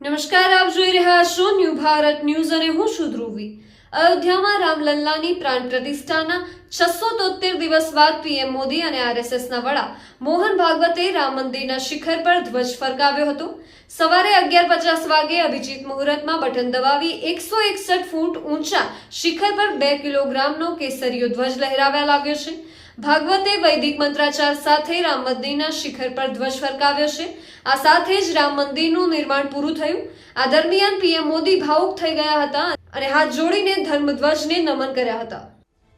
નમસ્કાર, આપ જોઈ રહ્યા છો ન્યૂ ભારત ન્યૂઝ અને હું છું ધ્રુવી. અયોધ્યામાં રામલલ્લાની પ્રાણ પ્રતિષ્ઠાના છસો તોતેર દિવસ બાદ પીએમ મોદી અને આરએસએસના વડા મોહન ભાગવતે રામ મંદિરના શિખર પર ધ્વજ ફરકાવ્યો હતો. સવારે અગિયાર પચાસ વાગે અભિજીત મુહૂર્તમાં બટન દબાવી એકસો એકસઠ ફૂટ ઊંચા શિખર પર બે કિલોગ્રામનો કેસરીયો ધ્વજ લહેરાવ્યા લાગ્યો છે. ભાગવતે વૈદિક મંત્રાચાર સાથે રામ મંદિરના શિખર પર ધ્વજ ફરકાવ્યો છે. આ સાથે જ રામ મંદિરનું નિર્માણ પૂરું થયું. આ દરમિયાન પીએમ મોદી ભાવુક થઈ ગયા હતા અને હાથ જોડીને ધર્મધ્વજને નમન કર્યા હતા.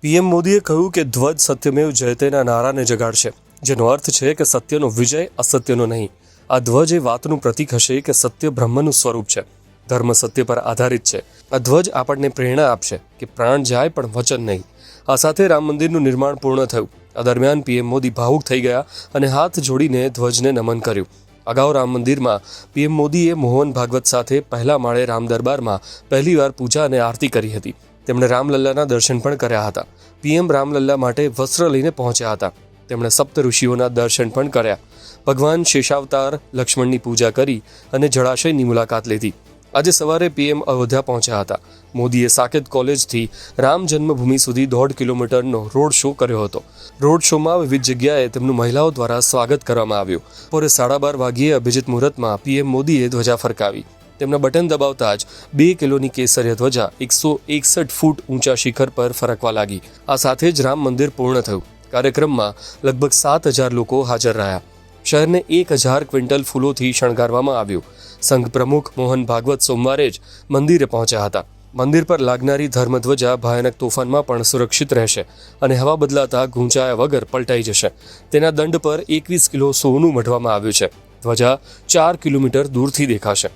પીએમ મોદીએ કહ્યું કે ધ્વજ સત્યમેવ જયતેના નારાને જગાડશે, જેનો અર્થ છે કે સત્યનો વિજય અસત્યનો નહીં. આ ધ્વજ એ વાતનું પ્રતીક હશે કે સત્ય બ્રહ્મનું સ્વરૂપ છે. ધર્મ સત્ય પર આધારિત છે. આ ધ્વજ આપણને પ્રેરણા આપશે કે પ્રાણ જાય પણ વચન નહીં. આ સાથે રામ મંદિરનું નિર્માણ પૂર્ણ થયું. આ દરમિયાન પીએમ મોદી ભાવુક થઈ ગયા અને હાથ જોડીને ધ્વજને નમન કર્યું. અગાઉ રામ મંદિરમાં પીએમ મોદીએ મોહન ભાગવત સાથે પહેલા માળે રામ દરબારમાં પહેલીવાર પૂજા અને આરતી કરી હતી. તેમણે રામલલ્લાના દર્શન પણ કર્યા હતા. પીએમ રામલલ્લા માટે વસ્ત્ર લઈને પહોંચ્યા હતા. તેમણે સપ્ત ઋષિઓના દર્શન પણ કર્યા. ભગવાન શેષાવતાર, લક્ષ્મણની પૂજા કરી અને જળાશયની મુલાકાત લીધી. આજે સવારે પીએમ અયોધ્યા પહોંચ્યા હતા. મોદીએ સાકેત કોલેજથી રામ જન્મભૂમિ સુધી દોઢ કિલોમીટરનો રોડ શો કર્યો હતો. રોડ શોમાં વિવિધ જગ્યાએ તેમનું મહિલાઓ દ્વારા સ્વાગત કરવામાં આવ્યું. બપોરે સાડા બાર વાગ્યે અભિજીત મુહૂર્તમાં પીએમ મોદીએ ધ્વજા ફરકાવી. તેમના બટન દબાવતા જ બે કિલોની કેસરીય ધ્વજા એકસો એકસઠ ફૂટ ઊંચા શિખર પર ફરકવા લાગી. આ સાથે જ રામ મંદિર પૂર્ણ થયું. કાર્યક્રમમાં લગભગ સાત હજાર લોકો હાજર રહ્યા. શહેરને એક હજાર ક્વિન્ટલ ફૂલોથી શણગારવામાં આવ્યું. સંઘ પ્રમુખ મોહન ભાગવત સોમવારે જ મંદિરે પહોંચ્યા હતા. મંદિર પર લાગનારી ધર્મધ્વજા ભયાનક તોફાનમાં પણ સુરક્ષિત રહેશે અને હવા બદલાતા ગૂંચાયા વગર પલટાઈ જશે. તેના દંડ પર એકવીસ કિલો સોનું મઢવામાં આવ્યું છે. ધ્વજા ચાર કિલોમીટર દૂરથી દેખાશે.